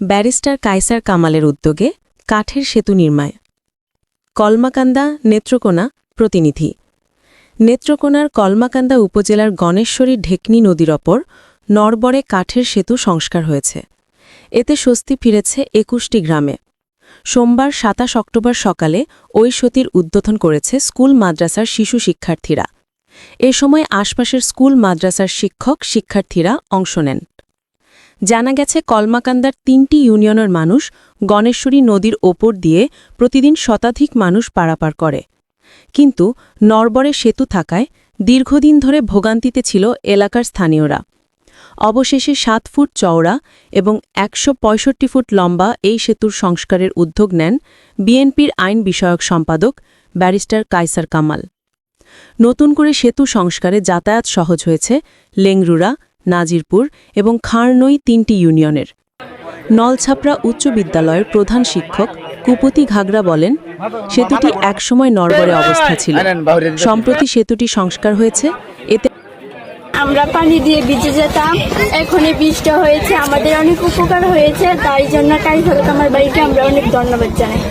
Barrister Kaiser কামালের উদ্যোগে কাঠের সেতু নির্মায়। কলমাকান্দা নেত্রকোনা প্রতিনিধি। নেত্রকোনার কলমাকান্দা উপজেলার গণেশ্বরী ঢেকনি নদীর ওপর নরবরে কাঠের সেতু সংস্কার হয়েছে। এতে স্বস্তি ফিরেছে একুশটি গ্রামে। সোমবার সাতাশ অক্টোবর সকালে ওই সতীর উদ্বোধন করেছে স্কুল মাদ্রাসার শিশু শিক্ষার্থীরা। এ সময় আশপাশের স্কুল মাদ্রাসার শিক্ষক শিক্ষার্থীরা অংশ নেন। জানা গেছে, কলমাকান্দার তিনটি ইউনিয়নের মানুষ গণেশ্বরী নদীর ওপর দিয়ে প্রতিদিন শতাধিক মানুষ পারাপার করে। কিন্তু নরবরে সেতু থাকায় দীর্ঘদিন ধরে ভোগান্তিতে ছিল এলাকার স্থানীয়রা। অবশেষে সাত ফুট চওড়া এবং একশো পঁয়ষট্টি ফুট লম্বা এই সেতুর সংস্কারের উদ্যোগ নেন বিএনপির আইন বিষয়ক সম্পাদক ব্যারিস্টার কায়সার কামাল। নতুন করে সেতু সংস্কারে যাতায়াত সহজ হয়েছে লেংরুরা নাজিরপুর এবং খাঁড়নই তিনটি ইউনিয়নের। নলছাপড়া উচ্চ বিদ্যালয়ের প্রধান শিক্ষক কুপতি ঘাগরা বলেন, সেতুটি একসময় নরবরে অবস্থা ছিল। সম্প্রতি সেতুটি সংস্কার হয়েছে, এতে আমরা পানি দিয়ে ভিজে যেতাম। এখন এই বৃষ্টি হয়েছে, আমাদের অনেক উপকার হয়েছে, তাই জন্য কাইফল কামার বাড়িকে আমরা অনেক ধন্যবাদ জানাই।